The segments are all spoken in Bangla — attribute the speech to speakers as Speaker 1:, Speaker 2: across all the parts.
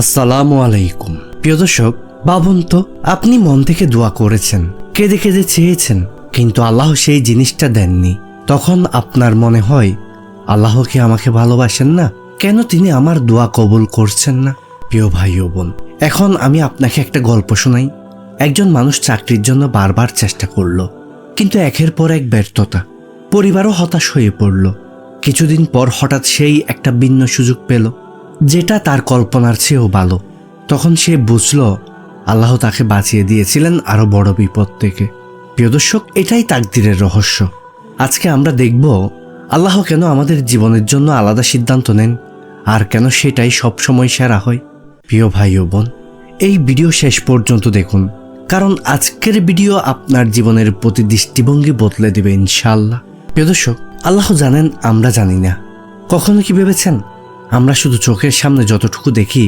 Speaker 1: আসসালামু আলাইকুম। প্রিয় দর্শক, ভাবুন তো, আপনি মন থেকে দোয়া করেছেন, কেঁদে কেঁদে চেয়েছেন, কিন্তু আল্লাহ সেই জিনিসটা দেননি। তখন আপনার মনে হয়, আল্লাহ কি আমাকে ভালোবাসেন না? কেন তিনি আমার দোয়া কবুল করছেন না? প্রিয় ভাই ও বোন, এখন আমি আপনাকে একটা গল্প শোনাই। একজন মানুষ চাকরির জন্য বারবার চেষ্টা করল, কিন্তু একের পর এক ব্যর্থতা। পরিবারও হতাশ হয়ে পড়ল। কিছুদিন পর হঠাৎ সেই একটা ভিন্ন সুযোগ পেল। যেটা তার কল্পনার চেয়েও ভালো। তখন সে বুঝল, আল্লাহ তাকে বাঁচিয়ে দিয়েছিলেন আরও বড় বিপদ থেকে। প্রিয় দর্শক, এটাই তাকদিরের রহস্য। আজকে আমরা দেখব, আল্লাহ কেন আমাদের জীবনের জন্য আলাদা সিদ্ধান্ত নেন আর কেন সেটাই সবসময় সেরা হয়। প্রিয় ভাই ও বোন, এই ভিডিও শেষ পর্যন্ত দেখুন, কারণ আজকের ভিডিও আপনার জীবনের প্রতি দৃষ্টিভঙ্গি বদলে দেবে ইনশাল্লাহ প্রিয় দর্শক, আল্লাহ জানেন, আমরা জানি না। কখনো কি ভেবেছেন? আমরা শুধু চোখের সামনে যতটুকু দেখি,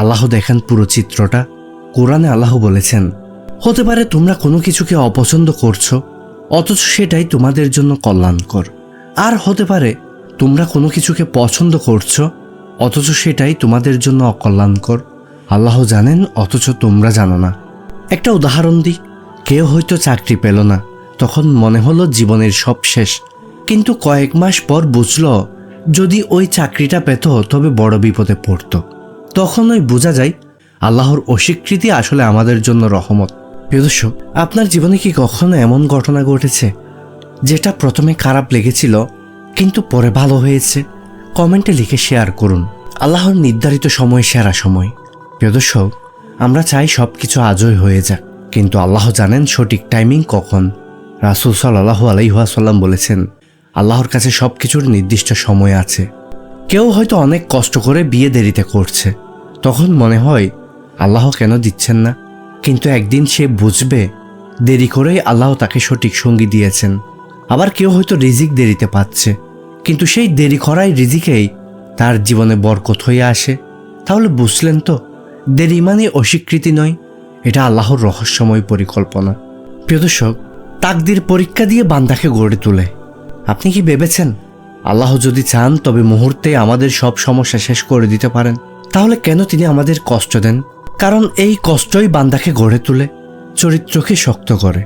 Speaker 1: আল্লাহ দেখেন পুরো চিত্রটা। কোরআনে আল্লাহ বলেছেন, হতে পারে তোমরা কোনো কিছুকে অপছন্দ করছ, অথচ সেটাই তোমাদের জন্য কল্যাণকর। আর হতে পারে তোমরা কোনো কিছুকে পছন্দ করছ, অথচ সেটাই তোমাদের জন্য অকল্যাণকর। আল্লাহ জানেন, অথচ তোমরা জানো না। একটা উদাহরণ দিই, কেউ হয়তো চাকরি পেল না, তখন মনে হলো জীবনের সব শেষ, কিন্তু কয়েক মাস পর বুঝলো যদি ওই চাকরিটা পেত, তবে বড় বিপদে পড়তো। তখন ওই বোঝা যায়, আল্লাহর অস্বীকৃতি আসলে আমাদের জন্য রহমত। প্রিয় দর্শক, আপনার জীবনে কি কখনো এমন ঘটনা ঘটেছে, যেটা প্রথমে খারাপ লেগেছিল, কিন্তু পরে ভালো হয়েছে? কমেন্টে লিখে শেয়ার করুন। আল্লাহর নির্ধারিত সময় সেরা সময়। প্রিয় দর্শক, আমরা চাই সব কিছু আজই হয়ে যাক, কিন্তু আল্লাহ জানেন সঠিক টাইমিং কখন। রাসুল সাল্লাহ আলাইহাসাল্লাম বলেছেন আল্লাহর কাছে সব কিছুর নির্দিষ্ট সময় আছে। কেউ হয়তো অনেক কষ্ট করে বিয়ে দেরিতে করছে। তখন মনে হয়, আল্লাহ কেন দিচ্ছেন না? কিন্তু একদিন সে বুঝবে, দেরি করেই আল্লাহ তাকে সঠিক সঙ্গী দিয়েছেন। আবার কেউ হয়তো রিজিক দেরিতে পাচ্ছে। কিন্তু সেই দেরি করাই রিজিকেই তার জীবনে বরকত হয়ে আসে। তাহলে বুঝলেন তো, দেরি মানে অস্বীকৃতি নয়, এটা আল্লাহর রহস্যময় পরিকল্পনা। প্রিয় দর্শক, তাকদির পরীক্ষা দিয়ে বান্দাকে গড়ে তোলে। আপনি কি ভেবেছেন? আল্লাহ যদি চান, তবে মুহূর্তে আমাদের সব সমস্যা শেষ করে দিতে পারেন। তাহলে কেন তিনি আমাদের কষ্ট দেন? কারণ এই কষ্টই বান্দাকে গড়ে তোলে, চরিত্রকে শক্ত করে।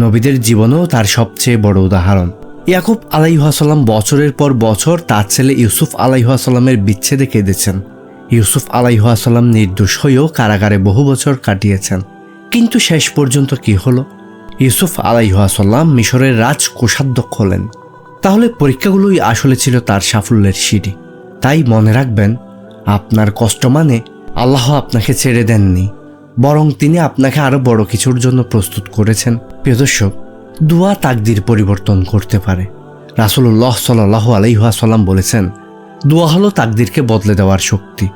Speaker 1: নবীদের জীবনও তার সবচেয়ে বড় উদাহরণ। ইয়াকুব আলাইহাসাল্লাম বছরের পর বছর তার ছেলে ইউসুফ আলাইহাসাল্লামের বিচ্ছেদে কেঁদেছেন। ইউসুফ আলাইহাসাল্লাম নির্দোষ হয়েও কারাগারে বহু বছর কাটিয়েছেন। কিন্তু শেষ পর্যন্ত কি হলো? ইউসুফ আলাইহাসাল্লাম মিশরের রাজ কোষাধ্যক্ষ হলেন। তাহলে পরীক্ষাগুলোই আসলে ছিল তার সাফল্যের সিঁড়ি। তাই মনে রাখবেন, আপনার কষ্ট মানে আল্লাহ আপনাকে ছেড়ে দেননি, বরং তিনি আপনাকে আরও বড় কিছুর জন্য প্রস্তুত করেছেন। প্রিয় দর্শক, দুয়া তাকদির পরিবর্তন করতে পারে। রাসুল্লাহ সাল্লাহ আলাইহাসাল্লাম বলেছেন, দোয়া হলো তাকদিরকে বদলে দেওয়ার শক্তি।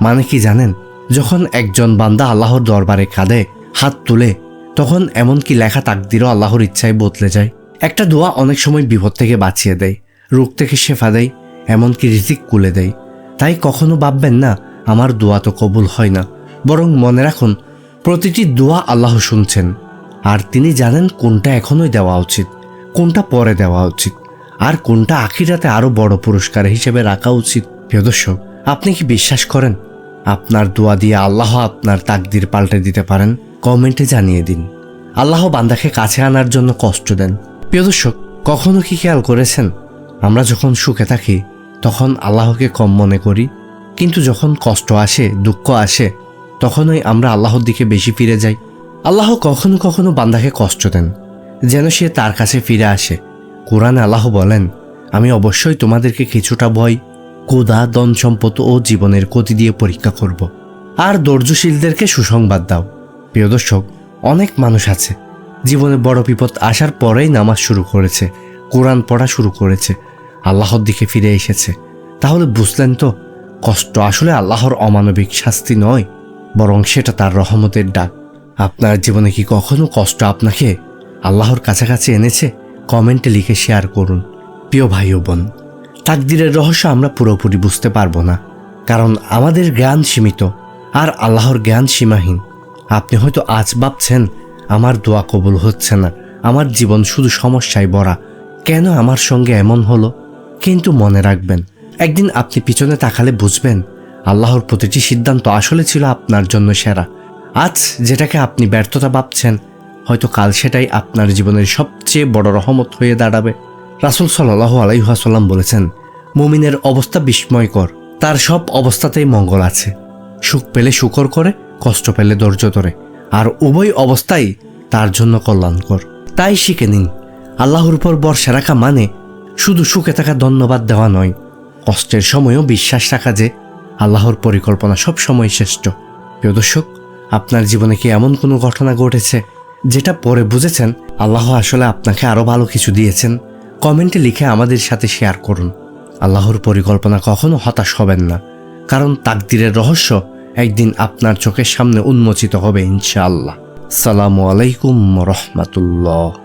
Speaker 1: মানে কি জানেন, যখন একজন বান্দা আল্লাহর দরবারে কাঁদে, হাত তুলে, তখন এমনকি লেখা তাকদিরও আল্লাহর ইচ্ছায় বদলে যায়। একটা দোয়া অনেক সময় বিপদ থেকে বাঁচিয়ে দেয়, রোগ থেকে শেফা দেয়, এমনকি রিজিক কুলে দেয়। তাই কখনো ভাববেন না, আমার দোয়া তো কবুল হয় না। বরং মনে রাখুন, প্রতিটি দোয়া আল্লাহ শুনছেন। আর তিনি জানেন কোনটা এখনই দেওয়া উচিত, কোনটা পরে দেওয়া উচিত। আর কোনটা আখিরাতে আরও বড় পুরস্কার হিসেবে রাখা উচিত। প্রিয় দর্শক, আপনি কি বিশ্বাস করেন? আপনার দোয়া দিয়ে আল্লাহ আপনার তাকদির পাল্টে দিতে পারেন? কমেন্টে জানিয়ে দিন। আল্লাহ বান্দাকে কাছে আনার জন্য কষ্ট দেন। প্রিয় দর্শক, কখনো কি খেয়াল করেছেন? আমরা যখন সুখে থাকি, তখন আল্লাহকে কম মনে করি। কিন্তু যখন কষ্ট আসে, দুঃখ আসে, তখনই আমরা আল্লাহর দিকে বেশি ফিরে যাই। আল্লাহ কখনো কখনো বান্দাকে কষ্ট দেন, যেন সে তার কাছে ফিরে আসে। কোরআন আল্লাহ বলেন, আমি অবশ্যই তোমাদেরকে কিছুটা ভয় কোদা দন সম্পদ ও জীবনের গতি দিয়ে পরীক্ষা করব। আর ধৈর্যশীলদেরকে সুসংবাদ দাও। প্রিয় দর্শক, অনেক মানুষ আছে জীবনে বড় বিপদ আসার পরেই নামাজ শুরু করেছে, কোরআন পড়া শুরু করেছে, আল্লাহর দিকে ফিরে এসেছে। তাহলে বুঝলেন তো, কষ্ট আসলে আল্লাহর অমানবিক শাস্তি নয়, বরং সেটা তার রহমতের ডাক। আপনার জীবনে কি কখনো কষ্ট আপনাকে আল্লাহর কাছাকাছি এনেছে? কমেন্টে লিখে শেয়ার করুন। প্রিয় ভাই ও বোন, তাকদিরের রহস্য আমরা পুরোপুরি বুঝতে পারব না, কারণ আমাদের জ্ঞান সীমিত, আর আল্লাহর জ্ঞান সীমাহীন। আপনি হয়তো আজ ভাবছেন আমার দোয়া কবুল হচ্ছে না। আমার জীবন শুধু সমস্যায় ভরা। কেন আমার সঙ্গে এমন হলো? কিন্তু মনে রাখবেন, একদিন আপনি পিছনে তাকালে বুঝবেন, আল্লাহর প্রতিটি সিদ্ধান্ত আসলে ছিল আপনার জন্য সেরা। আজ যেটাকে আপনি ব্যর্থতা ভাবছেন, হয়তো কাল সেটাই আপনার জীবনের সবচেয়ে বড় রহমত হয়ে দাঁড়াবে। রাসুল সাল্লাহ আলাইহাসাল্লাম বলেছেন, মুমিনের অবস্থা বিস্ময়কর। তার সব অবস্থাতেই মঙ্গল আছে। সুখ পেলে শুকর করে, কষ্ট পেলে ধৈর্য ধরে। আর উভয় অবস্থাই তার জন্য কল্যাণকর। তাই শিখে নিন, আল্লাহর উপর বর্ষা রাখা মানে শুধু সুখে থাকা ধন্যবাদ দেওয়া নয়, কষ্টের সময়ও বিশ্বাস রাখা যে আল্লাহর পরিকল্পনা সব সময় শ্রেষ্ঠ। প্রিয় দর্শক, আপনার জীবনে কি এমন কোনো ঘটনা ঘটেছে যেটা পরে বুঝেছেন? আল্লাহ আসলে আপনাকে আরও ভালো কিছু দিয়েছেন। কমেন্টে লিখে আমাদের সাথে শেয়ার করুন। আল্লাহর পরিকল্পনা কখনো হতাশ হবেন না, কারণ তাকদিরের রহস্য একদিন আপনার চোখের সামনে উন্মোচিত হবে ইনশাআল্লাহ। সালামু আলাইকুম রহমাতুল্লাহ।